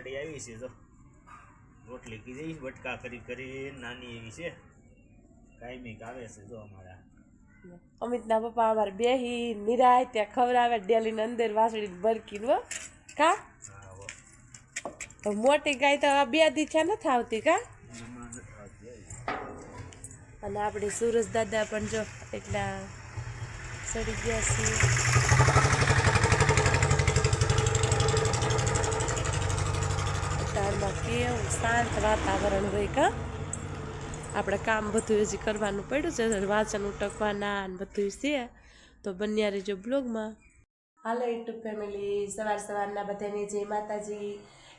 વાસળી આવી છે જો. રોટલી કીધી બટકા કરી કરી નાની એવી છે. કાયમિક આવે છે જો અમારા અમિતના પપ્પા અમારે બેહી નિરાય ત્યાં ખવડાવે ડેલીની અંદર વાસળી બરકી નો કા? તો મોટી ગાય તો બે દીછા નથી આવતી કા. અને આપણે સુરજ દાદા પણ જો એટલા સડી ગયા છીએ કેવું શાંત વાતાવરણ હોય કા આપણે કામ બધું હજી કરવાનું પડ્યું છે વાંચન ઉટકવાના અને બધું છે, તો બન્યા રહેજો બ્લોગમાં. હાલો યુટ્યુબ ફેમિલી, સવાર સવારના બધાની જય માતાજી.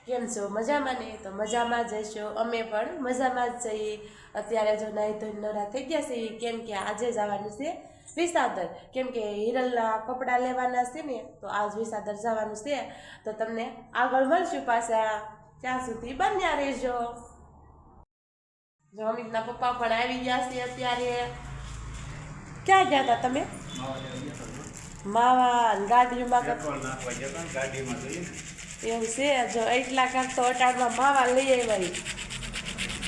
કેમ છો? મજામાં ને? તો મજામાં જ હશો. અમે પણ મજામાં જ જઈએ અત્યારે જો નાહી તો નવરા થઈ ગયા છે કેમ કે આજે જવાનું છે વિસાદર. કેમ કે હિરલના કપડાં લેવાના છે ને, તો આજ વિસાદર જવાનું છે. તો તમને આગળ મળશું પાછા. ત્યાં સુધી બન્યા રહેજો. જો અમિતના પપ્પા પણ આવી ગયા છે અત્યારે. ક્યાં ગયા હતા તમે? માવા ગાડીમાં. એવું છે? જો એટલા કાંક તો અટાડમાં માવા લઈ આવ્યા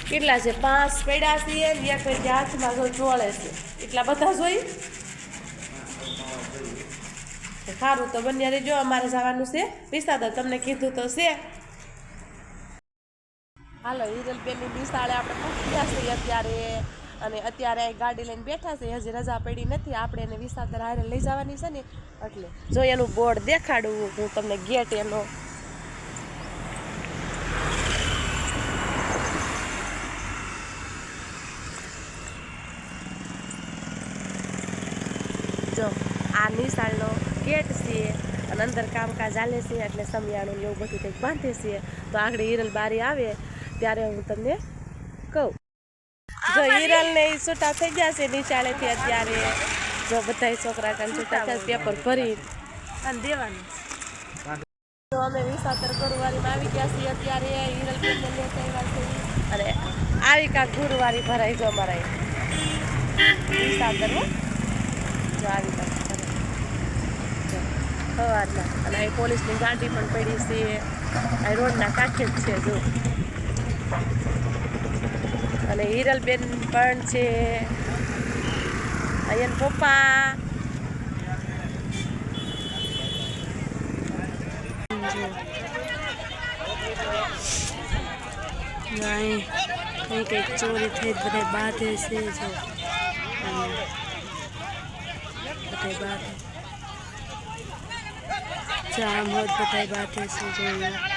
કેટલા છે? પાંચ પડ્યા છે ને એક વચ્ચે હાથમાં જો ચોળે છે. એટલા બધા જોઈ? સારું તો બંને રહેજો અમારે જવાનું છે. પૈસા તો તમને કીધું તો છે. હાલો હિરલબેનની નિશાળે આપણે પહોંચી ગયા છીએ અત્યારે. અને અત્યારે અહીં ગાડી લઈને બેઠા છે હજી રજા પડી નથી. આપણે એને વિસાતર હારે લઈ જવાની છે ને, એટલે જો એનું બોર્ડ દેખાડું, હું તમને ગેટ એનો. જો, આ નિશાળનો ગેટ છે અને અંદર કામકાજ ચાલે છે, એટલે સમિયાણું એવું બધું કંઈક બાંધે છે. તો આગળ હિરલ બારી આવે ત્યારે હું તમને કહું. જો હિરલ ને ઈ છૂટા થઈ ગયા છે નિશાળેથી અત્યારે. જો બધા છોકરા કાન છૂટા થયા પેપર ભરી. અને દેવાનું. તો અમે વિસાતર ગુરુવારીમાં આવી ગયા છીએ અત્યારે. હિરલ બેનને લેતા આવ્યા છીએ અને આવી કા ગુરુવારી ભરાઈ જો અમારા અહીં. વિસાતર જો આવી ભરાય. સવારના અને અહીં પોલીસની ગાડી પણ પડી છે. રોડ રોડના કાંઠે જ છે જો. અને હિરલબેન પણ છે. અયન પપ્પા. અહીં કંઈ કંઈક ચોરી થઈ બધા બાધે છે જો. બધા. બાધે જામ હોત બધા બાંધે છે, જો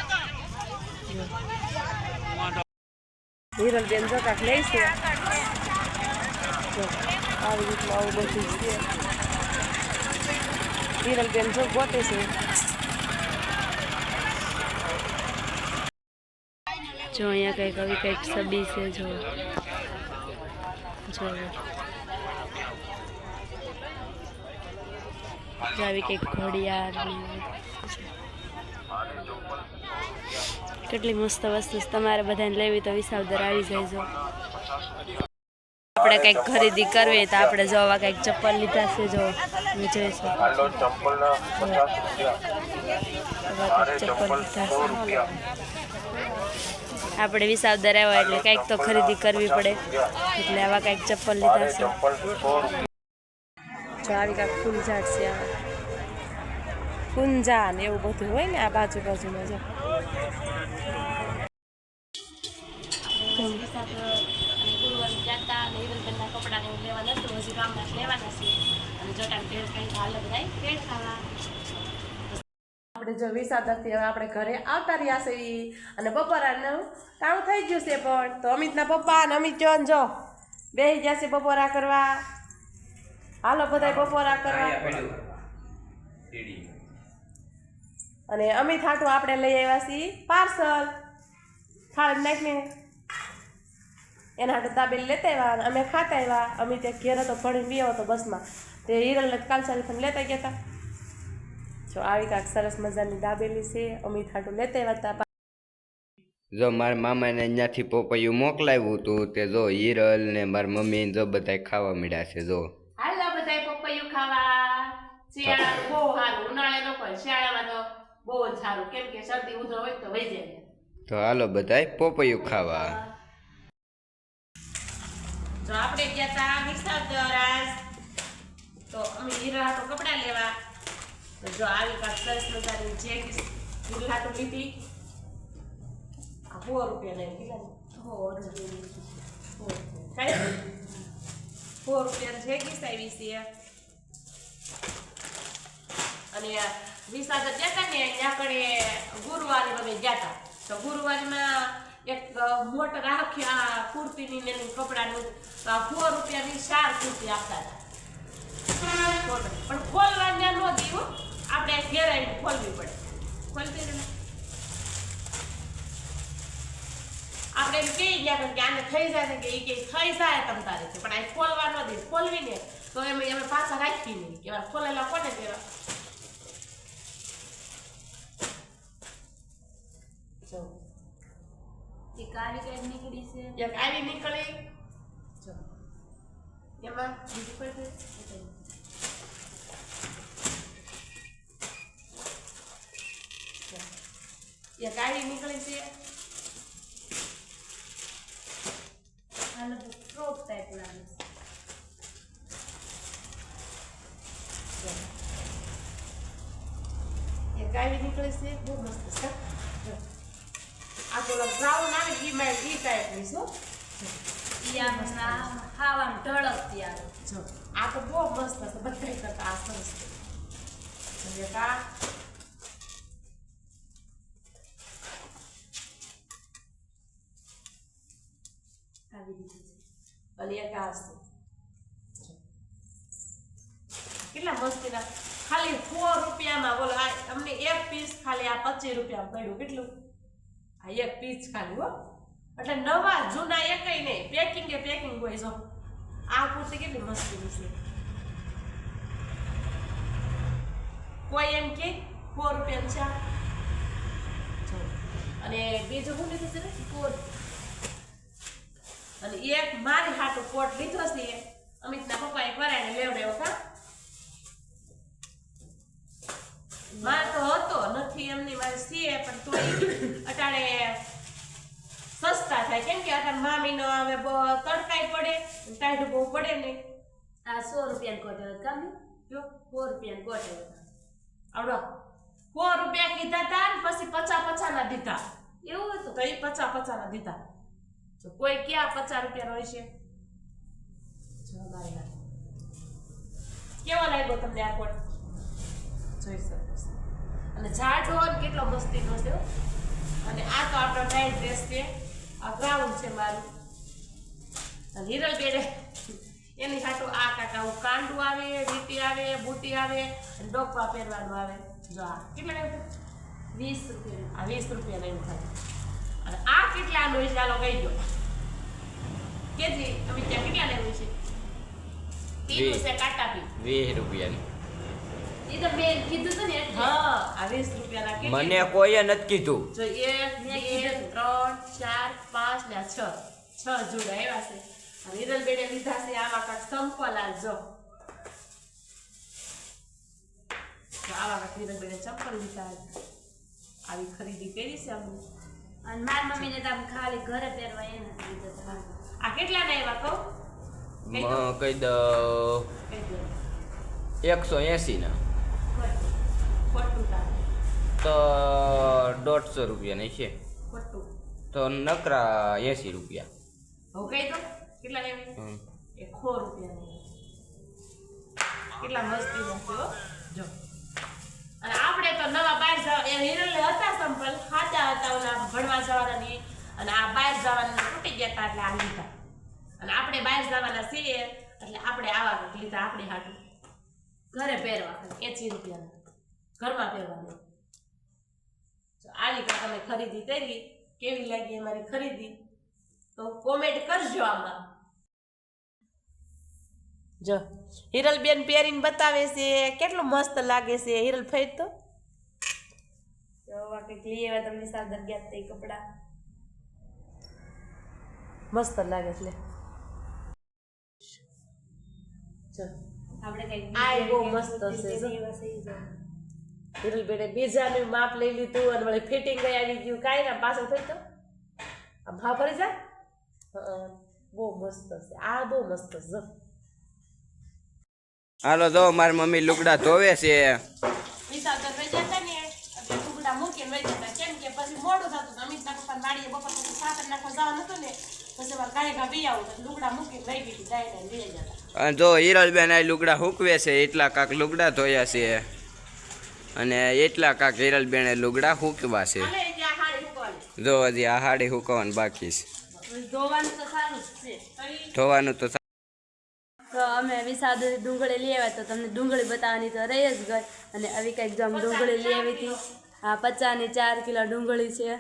હિરલબેન જો કાંક લે છે. આવી રીતનું આવું બધું છે. હિરલબેન જો ગોતે છે. જો અહીંયા કંઈક આવી કંઈક સબી છે, જો. જો. આવી કંઈક ઘડિયાળ ને એવું. કેટલી મસ્ત વસ્તુ તમારે બધાને લેવી તો વિસાવદર આવી જાય જો. આપણે કંઈક ખરીદી કરવી તો આપણે જો આવા કંઈક ચપ્પલ લીધા છે જો. તમે જોઈ શકો છો. આવા ચપ્પલ લીધા આપણે વિસાવદર આવ્યા એટલે કંઈક તો ખરીદી કરવી પડે. એટલે આવા કંઈક ચપ્પલ લીધા છે. જો આવી કાંઈક ફૂલ ઝાડ છે કુંજા ને એવું બધું હોય ને આ બાજુ બાજુમાં જો. આપણે જો વિસાદરથી હવે આપણે ઘરે આવતા રહ્યા છીએ અને બપોરાનું કામ થઈ ગયું છે પણ તો અમિતના પપ્પા અને અમિત જો જો બેસી ગયા છે બપોરા કરવા. હાલો બધા બપોરા કરવા. અને અમિત હાટું આપણે લઈ આવ્યા છીએ પાર્સલ. થાળ નાખીને એના હાટું દાબેલી લેતા આવ્યા અને અમે ખાતા આવ્યા. અમિત એક ઘેર હતો ભણીને બી હતો બસમાં. તે હિરલ કાલ સારી પણ લેતા ગયા હતા. જો આવી કાંક સરસ મજાની દાબેલી છે. અમિત હાટું લેતા આવ્યા હતા. જો મારા મામાને અહીંયાથી પપૈયું મોકલાવ્યું હતું તે જો હિરલ ને મારા મમ્મી જો બધા ખાવા મળ્યા છે જો. હાલો બધા પપૈયું ખાવા. શિયાળા બહુ સારું. ઉનાળે તો પણ શિયાળામાં તો બહુ જ સારું. કેમ કે શરદી ઉધરો હોય તો વહી જાય. તો હાલો બધાય પોપૈયું ખાવા. તો આપણે ગયા તા વિસ્તાર દરાજ તો અમે હીરા તો કપડા લેવા. તો જો આવી કાંઈક સરસ મજાની જેકેટ હીરા તો લીધી. આ સો રૂપિયા લઈ કેટલા સો રૂપિયા. સો રૂપિયા જેકેટ આવી છે. અને વિશાળ ગયા હતા ને ત્યાં કડે ગુરુવારે અમે ગયા હતા તો ગુરુવારમાં એક મોટ રાખી આ કુર્તીની ને કપડાનું, તો આ સો રૂપિયાની ચાર કુર્તી આપતા હતા. પણ ખોલવા ન દીધું. આપણે ઘેરાઈને ખોલવી પડે. ખોલતી ને આપણે એમ કહી ગયા કે આને થઈ જાય ને કે એ કે થઈ જાય તમ તારે છે. પણ આ ખોલવા ન દે ખોલવી ને તો એમ એમ પાછા રાખી નહીં કે ખોલેલા કોને દેવા જો તે કાળી કઈ નીકળી છે એક આવી નીકળી જો એમાં બીજું કોઈ છે? જો. એક આવી નીકળી છે આ લગભગ ફ્રોક ટાઈપ લાગે છે જો. એક આવી નીકળી છે બહુ મસ્ત. આ પેલો બ્રાઉન આવે ઈ માં ઈ ટાઈપની છે હો. ઈ આમ આમ હાવ આમ ઢળકતી આવે જો આ તો બહુ મસ્ત છે બધા કરતા આ સરસ છે આ આવી રીતે છે અને એક આ કેટલા મસ્તીના ખાલી સો રૂપિયામાં બોલો અમને એક પીસ ખાલી આ પચીસ રૂપિયામાં પડ્યું કેટલું આ એક પીસ ખાલી, હો. એટલે નવા, જૂના એકય નહીં. પેકિંગ એ પેકિંગ હોય, જો. આ કુર્તી કેટલી મસ્ત છે. કોઈ એમ કે સો રૂપિયા છે અને બીજું શું લીધું છે ને? કોટ. અને એક મારી હાટું કોટ લીધો છે અમિતના પપ્પા કરાઈને લેવડાવ્યો કા મારે તો હતો નથી એમની મારે સીએ પણ તોય અટાણે સસ્તા થાય કેમ નો હવે તડકાઈ પડે ટાઈટ બહુ પડે નહીં આ સો રૂપિયા આવે કામ જો. સો રૂપિયા આવે આવડો. સો રૂપિયા કીધા તા ને પછી પચા ના દીધા. એવું હતું? તો એ પચા ના દીધા. જો કોઈ ક્યાં પચાસ રૂપિયા હોય છે? કેવો લાગ્યો તમને આ કોટ? જોઈ શકો અને ઝાડ હોય કેટલો મસ્તીનો છે અને આ તો આપણો નાઇટ ડ્રેસ છે. આ ગાઉન છે મારું. અને હિરલ બેડે એની હાટું આ કાકા હું કાંડું આવે વીટી આવે બુટી આવે અને ડોકવા પહેરવાનું આવે. જો આ કેટલા આવ્યું વીસ રૂપિયા. આ વીસ રૂપિયા એવું થાય અને આ કેટલાનું છે? ચાલો કહી દો. કેજી તમે ત્યાં કેટલા લેવું છે? વીસ. છે કાટા પી વીસ રૂપિયાની. મને કોઈએ નથી કીધું. ત્રણ ચાર પાંચ ને છ. છ જોડ આવ્યા છે. અને હિરલ બેડે લીધા છે આવા કાંક સંપલ આ જો. આવા કાંક હિરલ બેડે ચંપલ લીધા આવી ખરીદી કરી છે અમે અને મારી મમ્મીને તો આમ ખાલી ઘરે પહેરવા એને આ કેટલા ના આવ્યા કહું દો કહી દો. એકસો એસી ના તો દોઢસો રૂપિયાની છે? તો નકરા એસી રૂપિયા. કઈ દો. કેટલા મસ્તી જો. અને આપણે તો નવા બહાર જવા એ હિરલે હતા સંપલ ખાતા હતા ઓલા ભણવા જવાના ની અને આ બહાર જવાના તૂટી ગયા હતા એટલે આ લીધા. અને આપણે બહાર જવાના છીએ એટલે આપણે આવા લીધા આપણે હાટું. ઘરે પહેરવા એસી રૂપિયાના ઘરમાં પહેરવાનું. જો આવી તમે ખરીદી કરી કેવી લાગી અમારી ખરીદી તો કોમેન્ટ કરજો આમાં. જો હિરલ બેન પહેરીને બતાવે છે કેટલું મસ્ત લાગે છે હિરલ ફેર તો. તો આ કંઈક લઈ આવ્યા તમને સાદર ગયા તે કપડા. મસ્ત લાગે છે આપણે કઈ આ બહુ મસ્ત છે, જો. એવા થઈ જાય. હિરલ બેને બીજાનું માપ લઈ લીધું અને વળી ફિટિંગ કઈ આવી ગયું. કાંઈ ના પાછળ થઈ તો આમ હા ફરી જા બહુ મસ્ત છે. આ બહુ મસ્ત છે. હાલો જો મારી મમ્મી લુગડા ધોવે છે. વિશાલ તો વહી જતા ને એટલે મૂકીને વહી જતા કેમ કે પછી મોડું થતું અમિત ના પપ્પા વાડીએ બપોર પછી સાતર નાખવા જવાનું હતું ને પછી અમારે ગાય ઘા બી આવું લુગડા મૂકીને વહી ગઈ હતી ને લઈ જતા. અને જો હિરલબેન આ લુગડા હુકવે છે એટલા કાંક લુગડા ધોયા છે. અને એટલા કાંક હિરલબેને લુગડા હૂકવા છે. જો હજી આ હાડી હૂકવાનું બાકી છે. ધોવાનું તો તો તો અમે વિસાદ ડુંગળી લઈ આવ્યા તો તમને ડુંગળી બતાવવાની તો રહી જ ગઈ. અને આવી કંઈક જો ડુંગળી લઈ આવી હતી. આ પચાસની ચાર કિલો ડુંગળી છે.